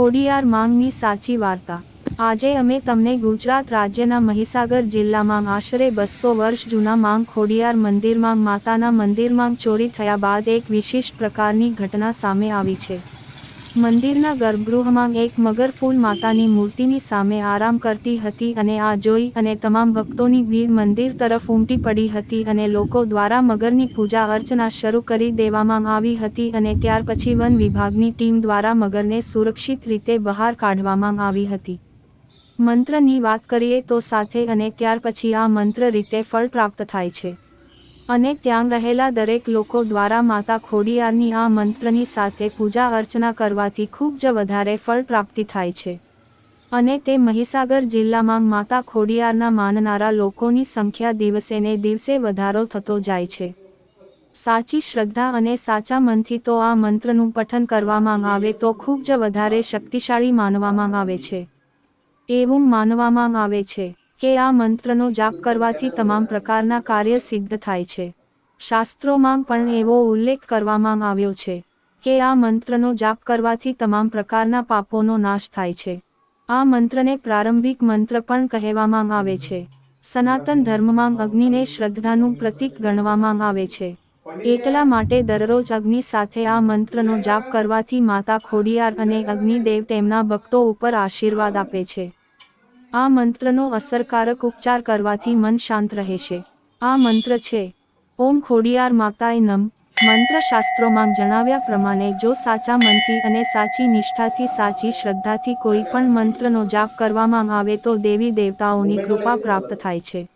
ખોડિયાર માંગની સાચી વાર્તા. આજે અમે તમને ગુજરાત રાજ્યના મહીસાગર જિલ્લામાં આશરે બસો વર્ષ જૂના માંગ ખોડિયાર મંદિરમાં, માતાના મંદિરમાં ચોરી થયા બાદ એક વિશિષ્ટ પ્રકારની ઘટના સામે આવી છે. મંદિરના ગર્ભગૃહમાં એક મગર ફૂલ માતાની મૂર્તિની સામે આરામ કરતી હતી અને આ જોઈ અને તમામ ભક્તોની ભીડ મંદિર તરફ ઉમટી પડી હતી અને લોકો દ્વારા મગરની પૂજા અર્ચના શરૂ કરી દેવામાં આવી હતી અને ત્યાર પછી વન વિભાગની ટીમ દ્વારા મગરને સુરક્ષિત રીતે બહાર કાઢવામાં આવી હતી. મંત્રની વાત કરીએ તો સાથે અને ત્યાર પછી આ મંત્ર રીતે ફળ પ્રાપ્ત થાય છે. અને ત્યાં રહેલા દરેક લોકો દ્વારા માતા ખોડિયારની આ મંત્રની સાથે પૂજા અર્ચના કરવાથી ખૂબ જ વધારે ફળ પ્રાપ્તિ થાય છે. અને તે મહીસાગર જિલ્લામાં માતા ખોડિયારના માનનારા લોકોની સંખ્યા દિવસે ને દિવસે વધારો થતો જાય છે. સાચી શ્રદ્ધા અને સાચા મનથી તો આ મંત્રનું પઠન કરવામાં આવે તો ખૂબ જ વધારે શક્તિશાળી માનવામાં આવે છે. એવું માનવામાં આવે છે. કે આ મંત્રનો જાપ કરવાથી તમામ પ્રકારના કાર્ય સિદ્ધ થાય છે. શાસ્ત્રોમાં પણ એવો ઉલ્લેખ કરવામાં આવ્યો છે કે આ મંત્રનો જાપ કરવાથી તમામ પ્રકારના પાપોનો નાશ થાય છે. આ મંત્રને પ્રારંભિક મંત્ર પણ કહેવામાં આવે છે. સનાતન ધર્મમાં અગ્નિને શ્રદ્ધાનું પ્રતીક ગણવામાં આવે છે. એટલા માટે દરરોજ અગ્નિ સાથે આ મંત્રનો જાપ કરવાથી માતા ખોડિયાર અને અગ્નિદેવ તેમના ભક્તો ઉપર આશીર્વાદ આપે છે. આ મંત્રનો અસરકારક ઉપચાર કરવાથી મન શાંત રહેશે આ મંત્ર છે, ઓમ ખોડિયાર માતાય નમ. મંત્ર શાસ્ત્રોમાં જણાવ્યા પ્રમાણે, જો સાચા મનથી અને સાચી નિષ્ઠાથી, સાચી શ્રદ્ધાથી કોઈ પણ મંત્રનો જાપ કરવામાં આવે તો દેવી દેવતાઓની કૃપા પ્રાપ્ત થાય છે.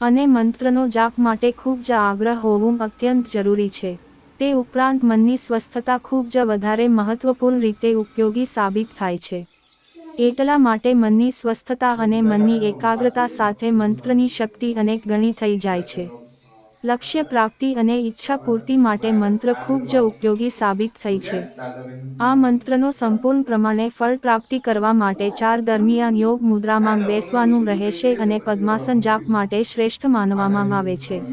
અને મંત્રનો જાપ માટે ખૂબ જ આગ્રહ હોવું અત્યંત જરૂરી છે. તે ઉપરાંત મનની સ્વસ્થતા ખૂબ જ વધારે મહત્વપૂર્ણ રીતે ઉપયોગી સાબિત થાય છે. એટલા માટે મનની સ્વસ્થતા અને મનની એકાગ્રતા સાથે મંત્રની શક્તિ અનેક ગણી થઈ જાય છે. લક્ષ્ય, પ્રાપ્તિ અને ઈચ્છા પૂર્તિ માટે મંત્ર ખૂબ જ ઉપયોગી સાબિત થઈ છે. આ મંત્રનો સંપૂર્ણ પ્રમાણે ફળ પ્રાપ્તિ કરવા માટે ચાર દરમિયાન યોગ મુદ્રામાં બેસવાનું રહેશે અને પદ્માસન જાપ માટે શ્રેષ્ઠ માનવામાં આવે છે.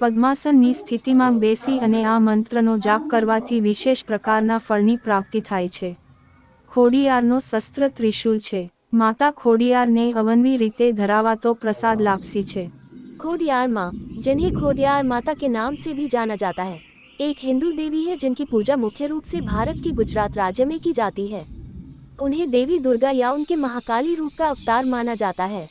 પદ્માસનની સ્થિતિમાં બેસી અને આ મંત્રનો જાપ કરવાથી વિશેષ પ્રકારના ફળની પ્રાપ્તિ થાય છે. ખોડિયારનો શસ્ત્ર ત્રિશૂલ છે માતા ખોડિયારને અવનવી રીતે ધરાવાતો પ્રસાદ લાપસી છે खोडियार माँ जिन्हें खोडियार माता के नाम से भी जाना जाता है एक हिंदू देवी है जिनकी पूजा मुख्य रूप से भारत के गुजरात राज्य में की जाती है उन्हें देवी दुर्गा या उनके महाकाली रूप का अवतार माना जाता है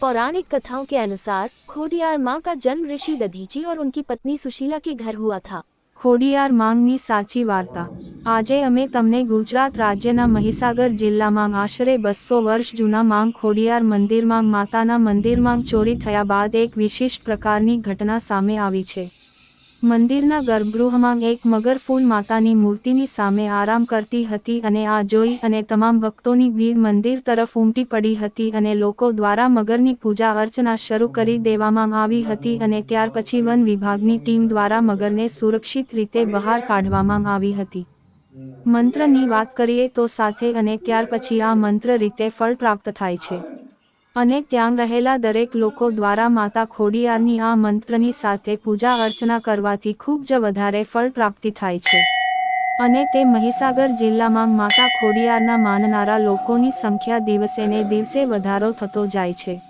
पौराणिक कथाओं के अनुसार खोडियार माँ का जन्म ऋषि दधीची और उनकी पत्नी सुशीला के घर हुआ था ખોડિયાર માંગની સાચી વાર્તા. આજે અમે તમને ગુજરાત રાજ્યના મહીસાગર જિલ્લામાં આશરે બસો વર્ષ જૂના માંગ ખોડિયાર મંદિરમાં, માતાના મંદિરમાં ચોરી થયા બાદ એક વિશિષ્ટ પ્રકારની ઘટના સામે આવી છે. મંદિરના ગર્ભગૃહમાં એક મગર ફૂલ માતાની મૂર્તિની સામે આરામ કરતી હતી અને આ જોઈ અને તમામ ભક્તોની ભીડ મંદિર તરફ ઉમટી પડી હતી અને લોકો દ્વારા મગરની પૂજા અર્ચના શરૂ કરી દેવામાં આવી હતી અને ત્યાર પછી વન વિભાગની ટીમ દ્વારા મગરને સુરક્ષિત રીતે બહાર કાઢવામાં આવી હતી. મંત્રની વાત કરીએ તો સાથે અને ત્યાર પછી આ મંત્ર રીતે ફળ પ્રાપ્ત થાય છે. અને ત્યાં રહેલા દરેક લોકો દ્વારા માતા ખોડિયારની આ મંત્રની સાથે પૂજા અર્ચના કરવાથી ખૂબ જ વધારે ફળ પ્રાપ્તિ થાય છે. અને તે મહીસાગર જિલ્લામાં માતા ખોડિયારના માનનારા લોકોની સંખ્યા દિવસે ને દિવસે વધારો થતો જાય છે.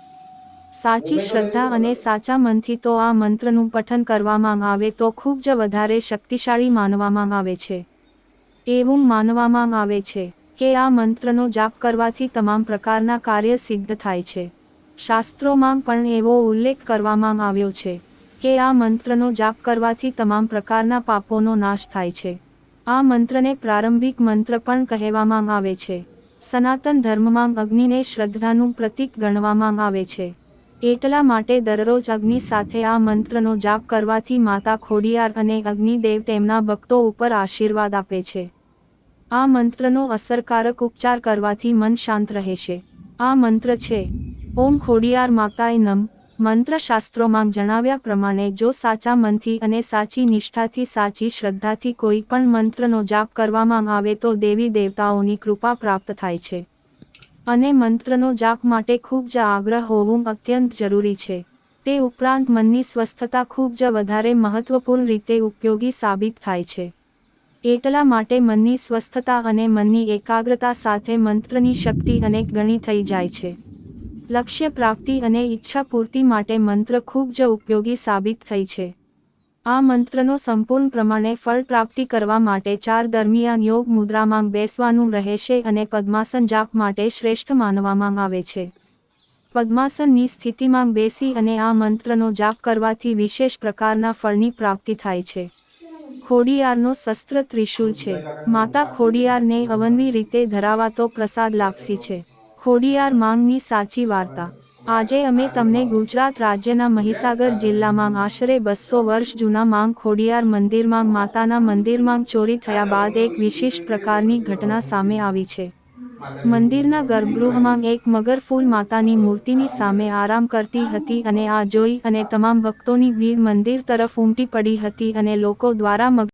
સાચી શ્રદ્ધા અને સાચા મનથી તો આ મંત્રનું પઠન કરવામાં આવે તો ખૂબ જ વધારે શક્તિશાળી માનવામાં આવે છે. એવું માનવામાં આવે છે. કે આ મંત્રનો જાપ કરવાથી તમામ પ્રકારના કાર્ય સિદ્ધ થાય છે. શાસ્ત્રોમાં પણ એવો ઉલ્લેખ કરવામાં આવ્યો છે કે આ મંત્રનો જાપ કરવાથી તમામ પ્રકારના પાપોનો નાશ થાય છે. આ મંત્રને પ્રારંભિક મંત્ર પણ કહેવામાં આવે છે. સનાતન ધર્મમાં અગ્નિને શ્રદ્ધાનું પ્રતીક ગણવામાં આવે છે. એટલા માટે દરરોજ અગ્નિ સાથે આ મંત્રનો જાપ કરવાથી માતા ખોડિયાર અને અગ્નિદેવ તેમના ભક્તો ઉપર આશીર્વાદ આપે છે. આ મંત્રનો અસરકારક ઉપચાર કરવાથી મન શાંત રહેશે. આ મંત્ર છે, ઓમ ખોડિયાર માતાએ નમ. મંત્ર શાસ્ત્રોમાં જણાવ્યા પ્રમાણે, જો સાચા મનથી અને સાચી નિષ્ઠાથી, સાચી શ્રદ્ધાથી કોઈ પણ મંત્રનો જાપ કરવામાં આવે તો દેવી દેવતાઓની કૃપા પ્રાપ્ત થાય છે. અને મંત્રનો જાપ માટે ખૂબ જ આગ્રહ હોવું અત્યંત જરૂરી છે. તે ઉપરાંત મનની સ્વસ્થતા ખૂબ જ વધારે મહત્વપૂર્ણ રીતે ઉપયોગી સાબિત થાય છે. એટલા માટે મનની સ્વસ્થતા અને મનની એકાગ્રતા સાથે મંત્રની શક્તિ અનેક ગણી થઈ જાય છે. લક્ષ્ય પ્રાપ્તિ અને ઈચ્છા પૂર્તિ માટે મંત્ર ખૂબ જ ઉપયોગી સાબિત થઈ છે. આ મંત્રનો સંપૂર્ણ પ્રમાણે ફળ પ્રાપ્તિ કરવા માટે ચાર દરમિયાન યોગ મુદ્રામાં બેસવાનું રહેશે અને પદ્માસન જાપ માટે શ્રેષ્ઠ માનવામાં આવે છે. પદ્માસનની સ્થિતિમાં બેસી અને આ મંત્રનો જાપ કરવાથી વિશેષ પ્રકારના ફળની પ્રાપ્તિ થાય છે. ખોડિયારનો શસ્ત્ર ત્રિશુલ છે. માતા ખોડિયારને અવનવી રીતે ધરાવાતો પ્રસાદ લાપસી છે. ખોડિયાર માંગની સાચી વાર્તા. આજે અમે તમને ગુજરાત રાજ્યના મહીસાગર જિલ્લામાં આશરે બસો વર્ષ જૂના માંગ ખોડિયાર મંદિરમાં માતાના મંદિરમાં ચોરી થયા બાદ એક વિશિષ્ટ પ્રકારની ઘટના સામે આવી છે. મંદિરના ગર્ભગૃહમાં એક મગરફૂલ માતાની મૂર્તિની સામે આરામ કરતી હતી અને આ જોઈ અને તમામ ભક્તોની ભીડ મંદિર તરફ ઉમટી પડી હતી અને લોકો દ્વારા મગ